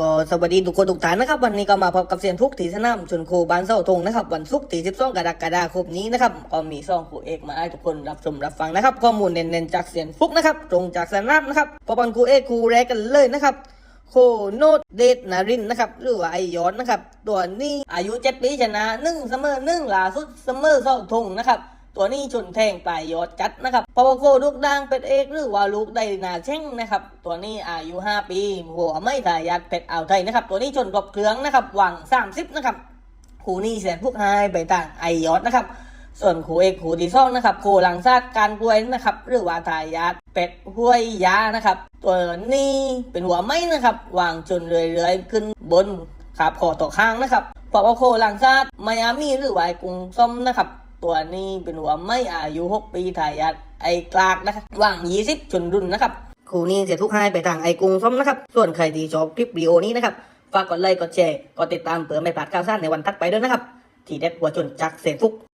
ก็สวัสดีทุกคนทุกท่านนะครับ วันนี้ก็มาพบกับเซียนฟุกทีสนามชนโคบานเสาธงนะครับวันศุกร์ที่12กรกฎาคมนี้นะครับก็มีซองคู่เอกมาให้ทุกคนรับชมรับฟังนะครับ ข้อมูลเน้นๆจากเซียนฟุกนะครับตรงจากสนามนะครับพบกันคู่เอกคู่แรกกันเลยนะครับโคโนดเดชนารินนะครับหรือว่าไอย้อนนะครับตัวนี้อายุ7ปีชนะหนึ่งเสมอหนึ่งล่าสุดเสมอเสาธงนะครับ ตัวนี้ชนแทงปลายยอดจัดนะครับพาวโกลูกดังเป็ดเอกหรือว่าลูกไดนาเช่งนะครับตัวนี้อายุ 5 ปี หัวไม่ทายาทเป็ดอ่าวไทยนะครับตัวนี้ชนกบเครืองนะครับหวัง 30นะครับคูนี้แสนพวกไฮไปต่างไอยอดนะครับส่วนคูเอกคู่ที่องนะครับคูหลังซากการกล้วยนะครับ หรือว่าทายาทเป็ดห้วยยานะครับ ตัวนี้เป็นหัวไม้นะครับวางจนเรื่อยๆขึ้นบนขาคอต่อข้างนะครับพอโคหลังซากไมอามี่หรือวาไอ้กรุงส้มนะครับ ตัวนี้เป็นหัวไม่อายุ 6 ปีทายาทไอกลากนะครับว่าง 20ชนรุ่นนะครับคู่นี้เสียทุกให้ไปทางไอกรุงส้มนะครับ ส่วนใครที่ชอบคลิปวิดีโอนี้นะครับ ฝากกดไลค์กดแชร์กดติดตามเพื่อไม่พลาดข่าวสารในวันถัดไปด้วยนะครับ ที่เด็ดหัวจนจักเสียทุก